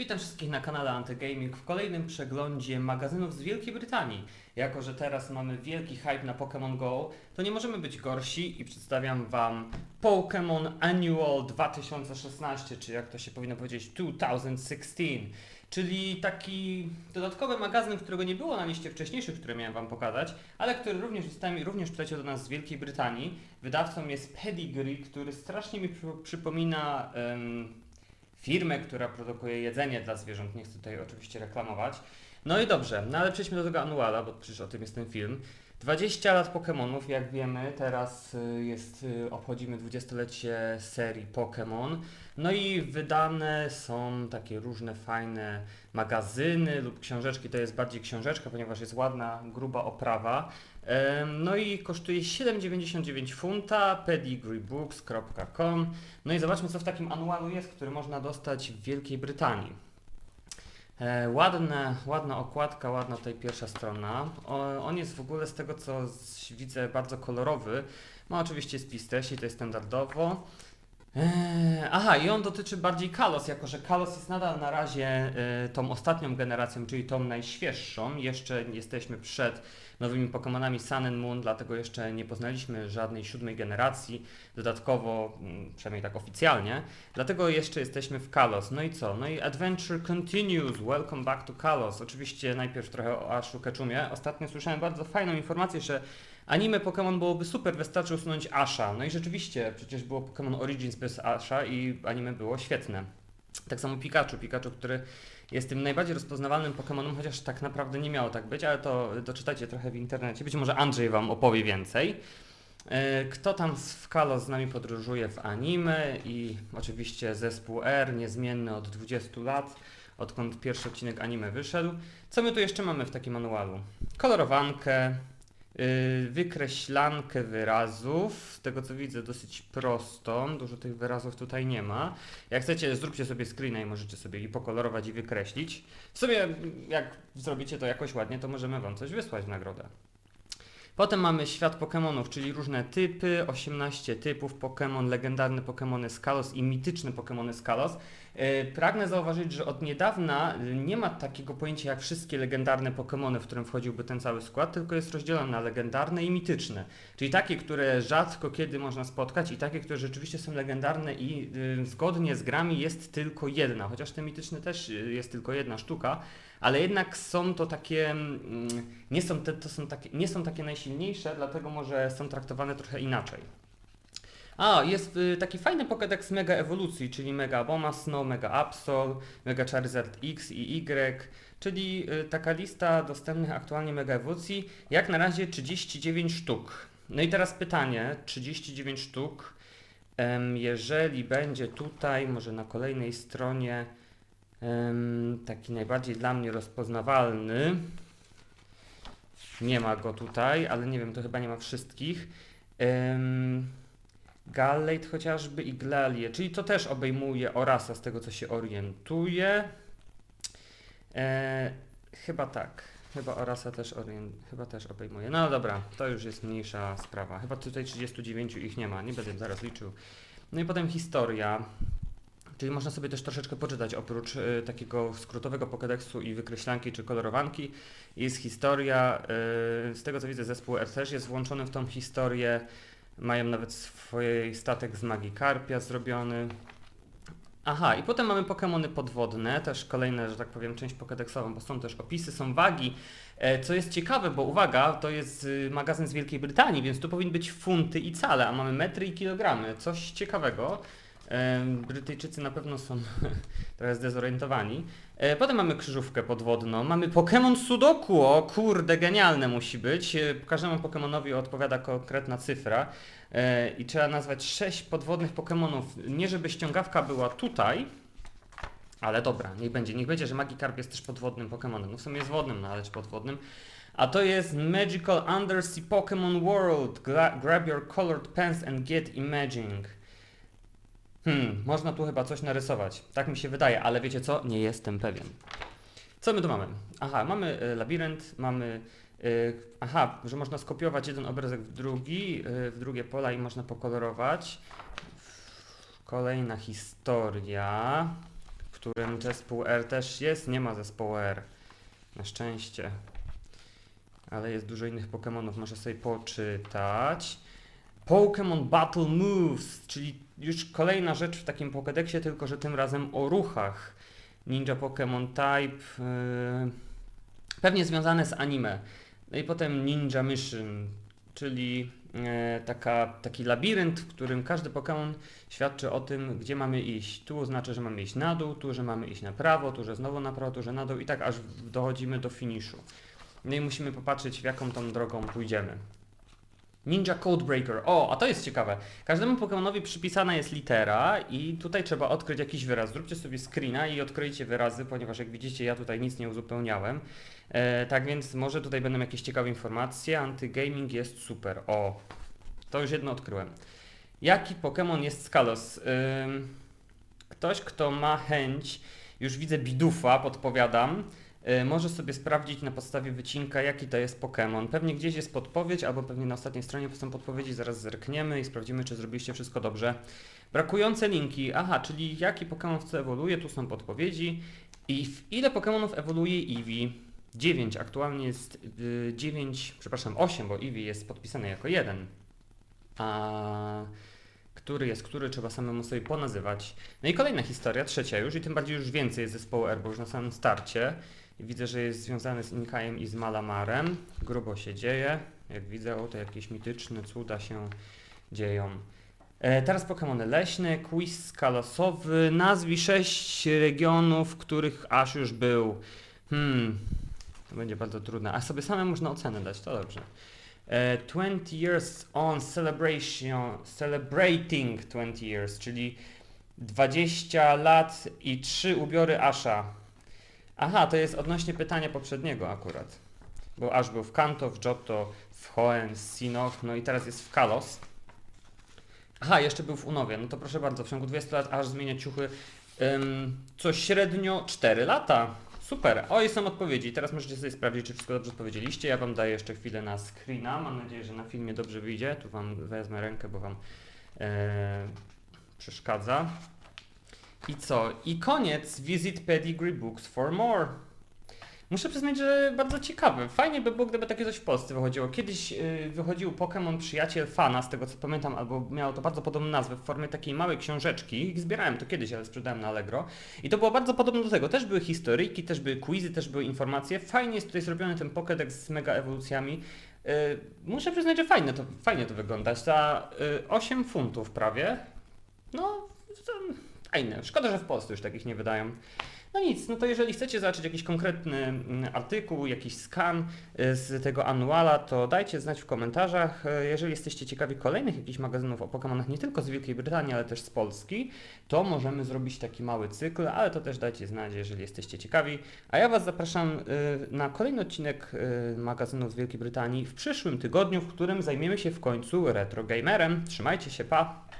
Witam wszystkich na kanale Antygaming w kolejnym przeglądzie magazynów z Wielkiej Brytanii. Jako, że teraz mamy wielki hype na Pokémon Go, to nie możemy być gorsi i przedstawiam Wam Pokémon Annual 2016, czy jak to się powinno powiedzieć 2016, czyli taki dodatkowy magazyn, którego nie było na liście wcześniejszych, które miałem Wam pokazać, ale który również został również przyleciał do nas z Wielkiej Brytanii. Wydawcą jest Pedigree, który strasznie mi przy- przypomina... em, firmę, która produkuje jedzenie dla zwierząt. Nie chcę tutaj oczywiście reklamować. No i dobrze, no ale przejdźmy do tego anuala, bo przecież o tym jest ten film. 20 lat Pokémonów, jak wiemy, teraz y, jest, y, obchodzimy 20-lecie serii Pokémon. No i wydane są takie różne fajne magazyny lub książeczki. To jest bardziej książeczka, ponieważ jest ładna, gruba oprawa. No i kosztuje 7,99 funta, pedigreebooks.com. No i zobaczmy, co w takim anualu jest, który można dostać w Wielkiej Brytanii. E, ładne, ładna okładka, ładna tutaj pierwsza strona. On jest w ogóle z tego, co widzę, bardzo kolorowy. Ma oczywiście spis treści, to jest standardowo. E, aha, i on dotyczy bardziej Kalos, jako że Kalos jest nadal na razie e, tą ostatnią generacją, czyli tą najświeższą. Jeszcze jesteśmy przed nowymi Pokémonami Sun and Moon, dlatego jeszcze nie poznaliśmy żadnej siódmej generacji. Dodatkowo, mm, przynajmniej tak oficjalnie, dlatego jeszcze jesteśmy w Kalos. No i co? No i Adventure continues. Welcome back to Kalos. Oczywiście najpierw trochę o Ashu Ketchumie. Ostatnio słyszałem bardzo fajną informację, że anime Pokémon byłoby super, wystarczy usunąć Asha. No i rzeczywiście, przecież było Pokémon Origins bez Asha i anime było świetne. Tak samo Pikachu. Pikachu, który jest tym najbardziej rozpoznawalnym Pokémonem, chociaż tak naprawdę nie miało tak być, ale to doczytajcie trochę w internecie. Być może Andrzej Wam opowie więcej. E, Kto tam w Kalo z nami podróżuje w anime i oczywiście zespół R, niezmienny od 20 lat, odkąd pierwszy odcinek anime wyszedł. Co my tu jeszcze mamy w takim manualu? Kolorowankę, wykreślankę wyrazów, z tego co widzę dosyć prostą, dużo tych wyrazów tutaj nie ma. Jak chcecie, zróbcie sobie screena i możecie sobie i pokolorować i wykreślić. W sumie jak zrobicie to jakoś ładnie, to możemy Wam coś wysłać w nagrodę. Potem mamy świat Pokémonów, czyli różne typy, 18 typów Pokémon, legendarne Pokémony z Kalos i mityczne Pokémony z Kalos. E, Pragnę zauważyć, że od niedawna e, nie ma takiego pojęcia jak wszystkie legendarne Pokémony, w którym wchodziłby ten cały skład, tylko jest rozdzielone na legendarne i mityczne. Czyli takie, które rzadko kiedy można spotkać i takie, które rzeczywiście są legendarne i y, zgodnie z grami jest tylko jedna, chociaż te mityczne też y, jest tylko jedna sztuka, ale jednak są to takie, mm, nie są, te, to są takie, nie są takie najsilniejsze, dlatego może są traktowane trochę inaczej. A, jest y, taki fajny Pokédex Mega Ewolucji, czyli Mega Abomasnow, Mega Absol, Mega Charizard X i Y, czyli y, taka lista dostępnych aktualnie Mega Ewolucji, jak na razie 39 sztuk. No i teraz pytanie, 39 sztuk, jeżeli będzie tutaj, może na kolejnej stronie, taki najbardziej dla mnie rozpoznawalny, nie ma go tutaj, ale nie wiem, to chyba nie ma wszystkich. Gallate chociażby i Glalie, czyli to też obejmuje Orasa z tego co się orientuję. E, chyba tak. Chyba Orasa też, orient, chyba też obejmuje. No dobra, to już jest mniejsza sprawa. Chyba tutaj 39 ich nie ma, nie będę zaraz liczył. No i potem historia. Czyli można sobie też troszeczkę poczytać oprócz y, takiego skrótowego pokedeksu i wykreślanki czy kolorowanki. Jest historia, y, z tego co widzę zespół R też jest włączony w tą historię. Mają nawet swój statek z Magikarpia zrobiony. Aha, i potem mamy Pokémony podwodne, też kolejna, że tak powiem, część pokedeksową, bo są też opisy, są wagi. E, Co jest ciekawe, bo uwaga, to jest y, magazyn z Wielkiej Brytanii, więc tu powinny być funty i cale, a mamy metry i kilogramy. Coś ciekawego. Brytyjczycy na pewno są trochę zdezorientowani. E, Potem mamy krzyżówkę podwodną, mamy Pokémon Sudoku, o kurde, genialne musi być. E, Każdemu Pokémonowi odpowiada konkretna cyfra e, i trzeba nazwać sześć podwodnych Pokémonów. Nie żeby ściągawka była tutaj, ale dobra, niech będzie. Niech będzie, że Magikarp jest też podwodnym Pokémonem. No w sumie jest wodnym, no ale czy podwodnym. A to jest Magical Undersea Pokémon World. Gra grab your colored pens and get imaging. Hmm, można tu chyba coś narysować. Tak mi się wydaje, ale wiecie co? Nie jestem pewien. Co my tu mamy? Aha, mamy y, labirynt, mamy. Y, aha, że można skopiować jeden obrazek w drugi, y, w drugie pola i można pokolorować. Kolejna historia. którym zespół R też jest. Nie ma zespołu R. Na szczęście. Ale jest dużo innych Pokémonów, można sobie poczytać. Pokémon Battle Moves, czyli już kolejna rzecz w takim Pokédexie, tylko że tym razem o ruchach. Ninja Pokémon Type, yy, pewnie związane z anime. No i potem Ninja Mission, czyli e, taka, taki labirynt, w którym każdy Pokémon świadczy o tym, gdzie mamy iść. Tu znaczy, że mamy iść na dół, tu, że mamy iść na prawo, tu, że znowu na prawo, tu, że na dół i tak aż dochodzimy do finiszu. No i musimy popatrzeć, w jaką tą drogą pójdziemy. Ninja Codebreaker. O, a to jest ciekawe. Każdemu Pokemonowi przypisana jest litera i tutaj trzeba odkryć jakiś wyraz. Zróbcie sobie screena i odkryjcie wyrazy, ponieważ jak widzicie ja tutaj nic nie uzupełniałem. E, tak więc może tutaj będą jakieś ciekawe informacje. Antygaming jest super. O, to już jedno odkryłem. Jaki Pokémon jest Skalos? Ktoś, kto ma chęć, już widzę Bidufa, podpowiadam. Y, Może sobie sprawdzić na podstawie wycinka, jaki to jest Pokémon. Pewnie gdzieś jest podpowiedź, albo pewnie na ostatniej stronie są podpowiedzi, zaraz zerkniemy i sprawdzimy, czy zrobiliście wszystko dobrze. Brakujące linki. Aha, czyli jaki Pokémon w co ewoluuje, tu są podpowiedzi. I w ile Pokémonów ewoluuje Eevee? 9. Aktualnie jest y, 9, przepraszam, 8, bo Eevee jest podpisany jako 1. A który jest który, trzeba samemu sobie ponazywać. No i kolejna historia, trzecia już, i tym bardziej już więcej jest zespołu R, bo już na samym starcie. Widzę, że jest związany z Inkajem i z Malamarem. Grubo się dzieje. Jak widzę, o to jakieś mityczne cuda się dzieją. E, teraz Pokémony leśne, quiz skalosowy. Nazwij sześć regionów, w których aż już był. Hmm, to będzie bardzo trudne. A sobie same można ocenę dać, to dobrze. E, 20 years on celebration, celebrating 20 years, czyli 20 lat i 3 ubiory Asha. Aha, to jest odnośnie pytania poprzedniego akurat. Bo Ash był w Kanto, w Johto, w Hoenn, w Sinnoh, no i teraz jest w Kalos. Aha, jeszcze był w Unowie. No to proszę bardzo, w ciągu 20 lat Ash zmienia ciuchy ym, co średnio 4 lata. Super. O, i są odpowiedzi. Teraz możecie sobie sprawdzić, czy wszystko dobrze odpowiedzieliście. Ja Wam daję jeszcze chwilę na screena. Mam nadzieję, że na filmie dobrze wyjdzie. Tu Wam wezmę rękę, bo Wam e, przeszkadza. I co? I koniec. Visit Pedigree Books for more. Muszę przyznać, że bardzo ciekawe. Fajnie by było, gdyby takie coś w Polsce wychodziło. Kiedyś yy, wychodził Pokémon Przyjaciel Fana, z tego co pamiętam, albo miało to bardzo podobną nazwę w formie takiej małej książeczki. Zbierałem to kiedyś, ale sprzedałem na Allegro. I to było bardzo podobne do tego. Też były historyjki, też były quizy, też były informacje. Fajnie jest tutaj zrobiony ten Pokédex z mega ewolucjami. Yy, muszę przyznać, że fajne to, fajnie to wygląda. Za yy, 8 funtów prawie. No, fajne. Szkoda, że w Polsce już takich nie wydają. No nic, no to jeżeli chcecie zobaczyć jakiś konkretny mm, artykuł, jakiś skan y, z tego anuala, to dajcie znać w komentarzach. Y, Jeżeli jesteście ciekawi kolejnych jakichś magazynów o Pokémonach, nie tylko z Wielkiej Brytanii, ale też z Polski, to możemy zrobić taki mały cykl, ale to też dajcie znać, jeżeli jesteście ciekawi. A ja Was zapraszam y, na kolejny odcinek magazynu z Wielkiej Brytanii w przyszłym tygodniu, w którym zajmiemy się w końcu retro gamerem. Trzymajcie się, pa!